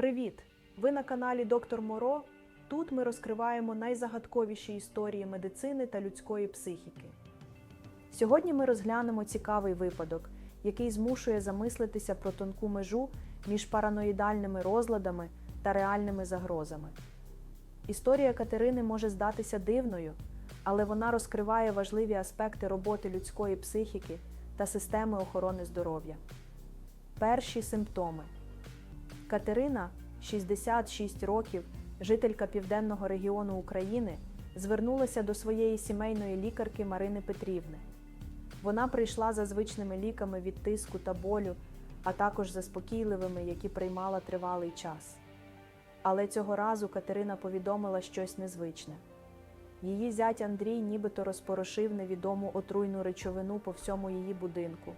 Привіт! Ви на каналі Доктор Моро. Тут ми розкриваємо найзагадковіші історії медицини та людської психіки. Сьогодні ми розглянемо цікавий випадок, який змушує замислитися про тонку межу між параноїдальними розладами та реальними загрозами. Історія Катерини може здатися дивною, але вона розкриває важливі аспекти роботи людської психіки та системи охорони здоров'я. Перші симптоми. Катерина, 66 років, жителька південного регіону України, звернулася до своєї сімейної лікарки Марини Петрівни. Вона прийшла за звичними ліками від тиску та болю, а також заспокійливими, які приймала тривалий час. Але цього разу Катерина повідомила щось незвичне. Її зять Андрій нібито розпорошив невідому отруйну речовину по всьому її будинку,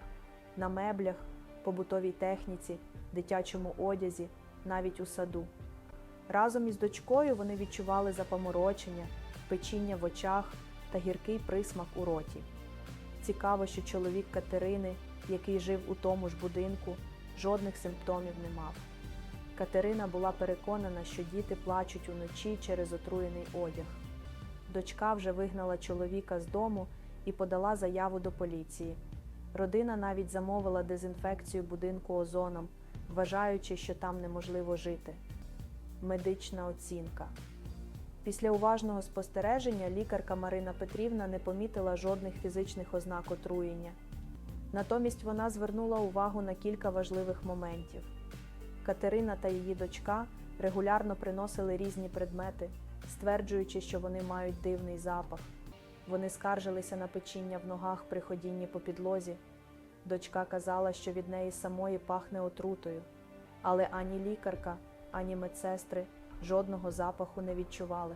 на меблях, побутовій техніці, дитячому одязі, навіть у саду. Разом із дочкою вони відчували запоморочення, печіння в очах та гіркий присмак у роті. Цікаво, що чоловік Катерини, який жив у тому ж будинку, жодних симптомів не мав. Катерина була переконана, що діти плачуть уночі через отруєний одяг. Дочка вже вигнала чоловіка з дому і подала заяву до поліції. Родина навіть замовила дезінфекцію будинку озоном, вважаючи, що там неможливо жити. Медична оцінка. Після уважного спостереження лікарка Марина Петрівна не помітила жодних фізичних ознак отруєння. Натомість вона звернула увагу на кілька важливих моментів. Катерина та її дочка регулярно приносили різні предмети, стверджуючи, що вони мають дивний запах. Вони скаржилися на печіння в ногах при ходінні по підлозі. Дочка казала, що від неї самої пахне отрутою, але ані лікарка, ані медсестри жодного запаху не відчували.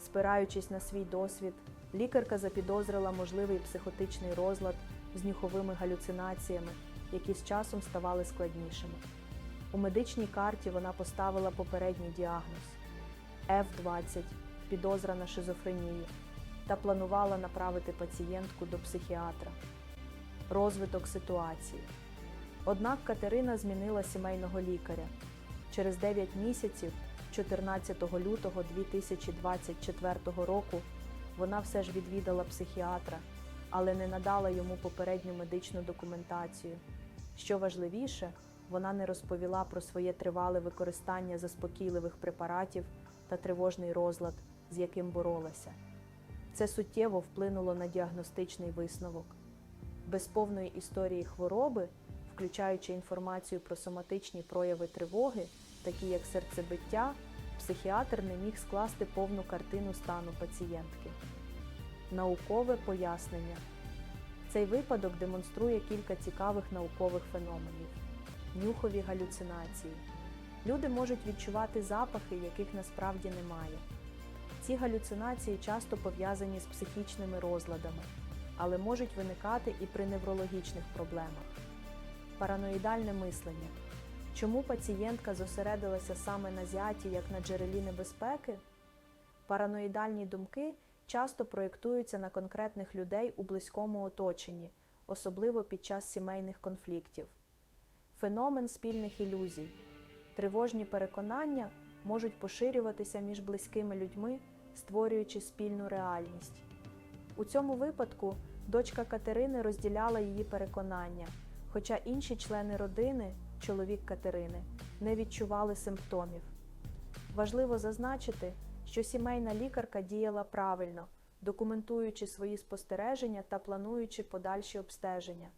Спираючись на свій досвід, лікарка запідозрила можливий психотичний розлад з нюховими галюцинаціями, які з часом ставали складнішими. У медичній карті вона поставила попередній діагноз F20 підозра на шизофренію та планувала направити пацієнтку до психіатра. Розвиток ситуації. Однак Катерина змінила сімейного лікаря. Через 9 місяців, 14 лютого 2024 року, вона все ж відвідала психіатра, але не надала йому попередню медичну документацію. Що важливіше, вона не розповіла про своє тривале використання заспокійливих препаратів та тривожний розлад, з яким боролася. Це суттєво вплинуло на діагностичний висновок. Без повної історії хвороби, включаючи інформацію про соматичні прояви тривоги, такі як серцебиття, психіатр не міг скласти повну картину стану пацієнтки. Наукове пояснення. Цей випадок демонструє кілька цікавих наукових феноменів. Нюхові галюцинації. Люди можуть відчувати запахи, яких насправді немає. Ці галюцинації часто пов'язані з психічними розладами, але можуть виникати і при неврологічних проблемах. Параноїдальне мислення. Чому пацієнтка зосередилася саме на зяті як на джерелі небезпеки? Параноїдальні думки часто проєктуються на конкретних людей у близькому оточенні, особливо під час сімейних конфліктів. Феномен спільних ілюзій. Тривожні переконання можуть поширюватися між близькими людьми, створюючи спільну реальність. У цьому випадку дочка Катерини розділяла її переконання, хоча інші члени родини, чоловік Катерини, не відчували симптомів. Важливо зазначити, що сімейна лікарка діяла правильно, документуючи свої спостереження та плануючи подальші обстеження.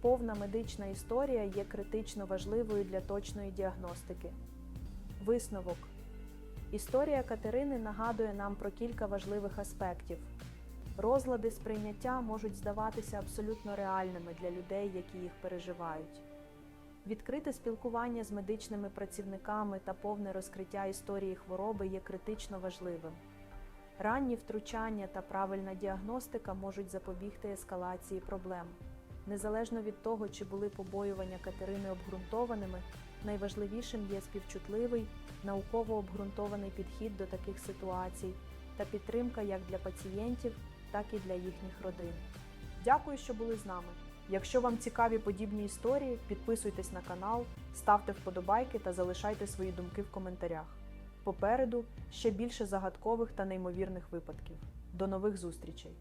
Повна медична історія є критично важливою для точної діагностики. Висновок. Історія Катерини нагадує нам про кілька важливих аспектів. Розлади сприйняття можуть здаватися абсолютно реальними для людей, які їх переживають. Відкрите спілкування з медичними працівниками та повне розкриття історії хвороби є критично важливим. Ранні втручання та правильна діагностика можуть запобігти ескалації проблем. Незалежно від того, чи були побоювання Катерини обґрунтованими, найважливішим є співчутливий, науково обґрунтований підхід до таких ситуацій та підтримка як для пацієнтів, так і для їхніх родин. Дякую, що були з нами. Якщо вам цікаві подібні історії, підписуйтесь на канал, ставте вподобайки та залишайте свої думки в коментарях. Попереду ще більше загадкових та неймовірних випадків. До нових зустрічей!